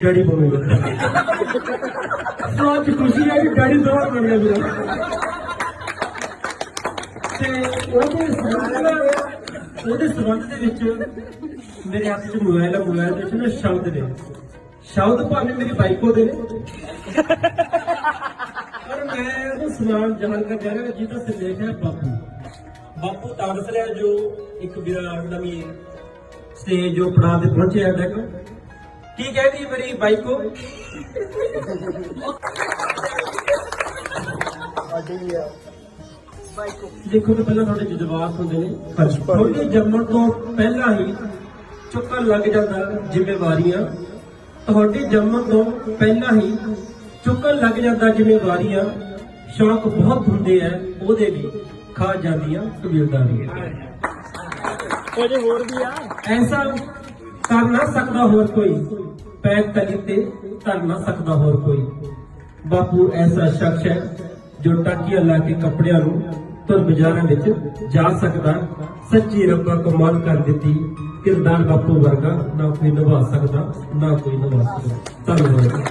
Daddy ਬਣੂਗਾ ਸੋ ਅੱਜ ਖੁਸ਼ੀ ਹੈ ਕਿ ਡੈਡੀ ਦੋਵਾਂ ਬਣ ਗਿਆ ਮੇਰਾ ਤੇ ਉਹਦੇ ਸੰਬੰਧ ਉਹਦੇ ਸੰਬੰਧ ਦੇ ਵਿੱਚ ਮੇਰੇ ਹੱਥ 'ਚ ਮੋਬਾਈਲ ਹੈ ਮੋਬਾਈਲ ਦੇ ਵਿੱਚ ਨਾ ਸ਼ਬਦ ਨੇ। ਸ਼ਬਦ ਭਾਵੇਂ ਮੇਰੀ ਬਾਈਕੋ ਦੇ ਨੇ। ਪਰ ਮੈਂ ਉਹ ਸਮਾਨ ਜਾਣ ਕਰ ਕਹਿ ਰਿਹਾ ਜਿਹਦਾ ਸਿਰਲੇਖ ਹੈ ਬਾਪੂ। ਬਾਪੂ ਤਾਂ ਦੱਸ ਰਿਹਾ ਜੋ ਇੱਕ ਵਿਰਾਟ ਨਵੀਂ ਸਟੇਜ ਜੋ ਪੜਾਅ ਤੇ ਪਹੁੰਚਿਆ ਤੱਕ ਕੀ ਕਹਿੰਦੀ ਮੇਰੀ ਬਾਈਕੋ? ਦੇਖੋ ਕਿ ਪਹਿਲਾਂ ਤੁਹਾਡੇ ਜਜ਼ਬਾਤ ਹੁੰਦੇ ਨੇ। ਤੁਹਾਡੇ ਜੰਮਣ ਤੋਂ ਪਹਿਲਾਂ ਹੀ ਚੁੱਕਣ ਲੱਗ ਜਾਂਦਾ ਜ਼ਿੰਮੇਵਾਰੀਆਂ। ਤੁਹਾਡੇ ਜੰਮਣ ਤੋਂ ਪਹਿਲਾਂ ਹੀ ਚੁੱਕਣ ਲੱਗ ਜਾਂਦਾ ਜ਼ਿੰਮੇਵਾਰੀਆਂ। ਸ਼ੌਕ ਬਹੁਤ ਹੁੰਦੇ ਆ ਉਹਦੇ ਵੀ ਖਾ ਜਾਂਦੀਆਂ ਕਬੀਲਦਾਰੀਆਂ ਉਹਦੇ ਹੋਰ ਵੀ ਆ। ਐਸਾ ਕਰ ਨਾ ਸਕਦਾ ਹੋਰ ਕੋਈ। ਪੈਰ ਤਲੀ ਤੇ ਧਰ ਨਾ ਸਕਦਾ ਹੋਰ ਕੋਈ। ਬਾਪੂ, ਐਸਾ ਸ਼ਖਸ ਹੈ ਜੋ ਟਾਕੀਆਂ ਲਾ ਕੇ ਕੱਪੜਿਆਂ ਨੂੰ ਤੁਰ ਬਾਜ਼ਾਰਾਂ ਵਿੱਚ ਜਾ ਸਕਦਾ। ਸੱਚੀ ਰੱਬਾ ਕਮਾਲ ਕਰ ਦਿੱਤੀ। ਕਿਰਦਾਰ ਬਾਪੂ ਵਰਗਾ ਨਾ ਕੋਈ ਨਿਭਾ ਸਕਦਾ, ਨਾ ਕੋਈ ਨਿਭਾ ਸਕਦਾ। ਧੰਨਵਾਦ।